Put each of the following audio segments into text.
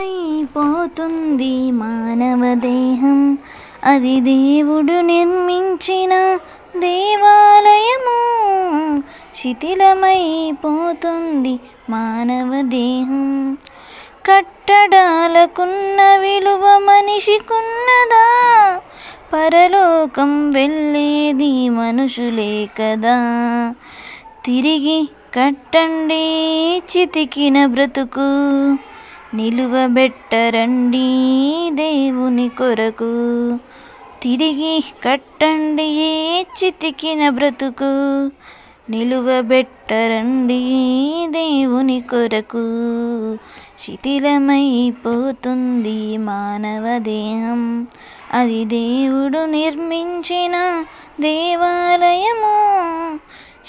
శిథిలమైపోతుంది మానవ దేహం. అది దేవుడు నిర్మించిన దేవాలయము. శిథిలమైపోతుంది మానవ దేహం. కట్టడాలకున్న విలువ మనిషికున్నదా? పరలోకం వెళ్ళేది మనుషులే కదా. తిరిగి కట్టండి చితికిన బ్రతుకు. నిలువబెట్టరండి దేవుని కొరకు. తిరిగి కట్టండి ఏ చితికిన బ్రతుకు. నిలువబెట్టరండి దేవుని కొరకు. శిథిలమైపోతుంది మానవ దేహం. అది దేవుడు నిర్మించిన దేవాలయము?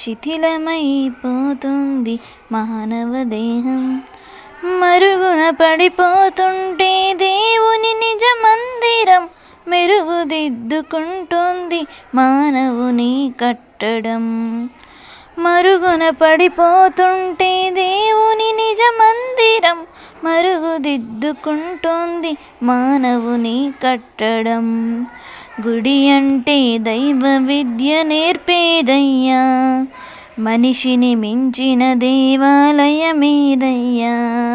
శిథిలమైపోతుంది మానవ దేహం. మరుగున పడిపోతుంటే దేవుని నిజ మందిరం మెరుగుదిద్దుకుంటుంది మానవుని కట్టడం. మరుగున పడిపోతుంటే దేవుని నిజ మందిరం మరుగుదిద్దుకుంటుంది మానవుని కట్టడం. గుడి అంటే దైవ విద్య నేర్పేదయ్యా. మనిషిని మించిన దేవాలయమేదయ్యా.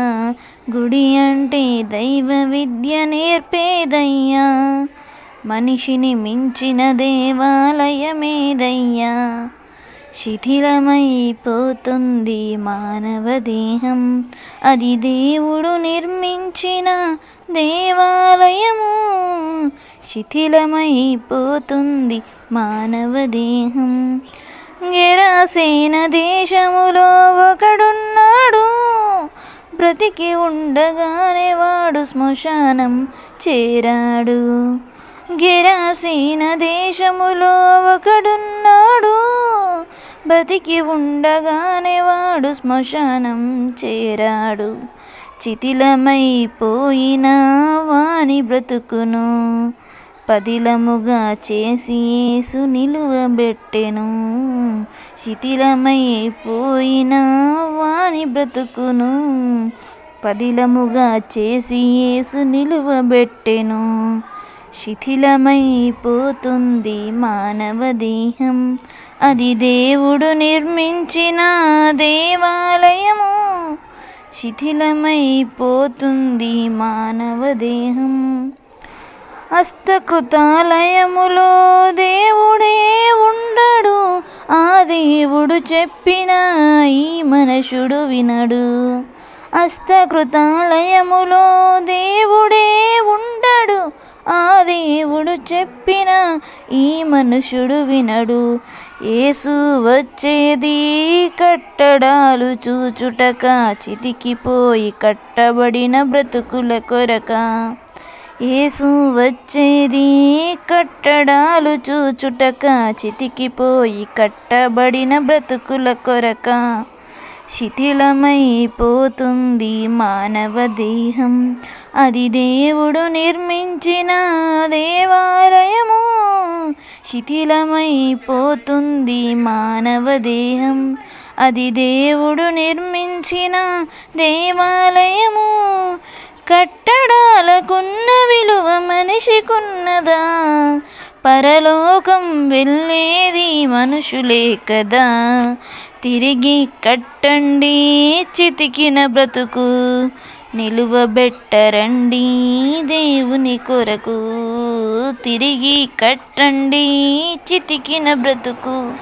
గుడి అంటే దైవ విద్య నేర్పేదయ్యా. మనిషిని మించిన దేవాలయమేదయ్యా. శిథిలమైపోతుంది మానవ దేహం. అది దేవుడు నిర్మించిన దేవాలయము. శిథిలమైపోతుంది మానవ దేహం. గెరాసేన దేశములో ఒకడున్నాడు. బ్రతికి ఉండగానే వాడు శ్మశానం చేరాడు. గెరాసీన దేశములో ఒకడున్నాడు. బతికి ఉండగానే వాడు శ్మశానం చేరాడు. చితిలమైపోయిన వాని బ్రతుకును పదిలముగా చేసి యేసు నిలువబెట్టెను. శిథిలమైపోయిన వాని బ్రతుకును పదిలముగా చేసి యేసు నిలువబెట్టెను. శిథిలమైపోతుంది మానవ దేహం. అది దేవుడు నిర్మించిన దేవాలయము. శిథిలమైపోతుంది మానవ దేహం. హస్తకృతాలయములో దేవుడే ఉండడు. ఆ దేవుడు చెప్పిన ఈ మనుషుడు వినడు. హస్తకృతాలయములో దేవుడే ఉండడు. ఆ దేవుడు చెప్పిన ఈ మనుషుడు వినడు. ఏసు వచ్చేది కట్టడాలు చూచుటక చితికిపోయి కట్టబడిన బ్రతుకుల కొరక. ఏసు వచ్చేది కట్టడాలు చూచుటక చితికిపోయి కట్టబడిన బ్రతుకుల కొరక. శిథిలమైపోతుంది మానవ దేహం. అది దేవుడు నిర్మించిన దేవాలయము. శిథిలమైపోతుంది మానవ దేహం. అది దేవుడు నిర్మించిన దేవాలయము. కట్టడాలకున్న విలువ మనిషికున్నదా? పరలోకం వెళ్ళేది మనుషులే కదా? తిరిగి కట్టండి చితికిన బ్రతుకు. నిలువబెట్టరండి దేవుని కొరకు. తిరిగి కట్టండి చితికిన బ్రతుకు.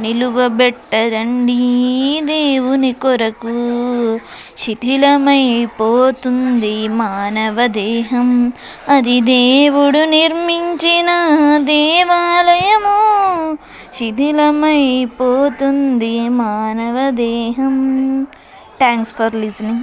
నిలువబెట్టరండి దేవుని కొరకు. శిథిలమైపోతుంది మానవ దేహం. అది దేవుడు నిర్మించిన దేవాలయము. శిథిలమైపోతుంది మానవ దేహం. Thanks for listening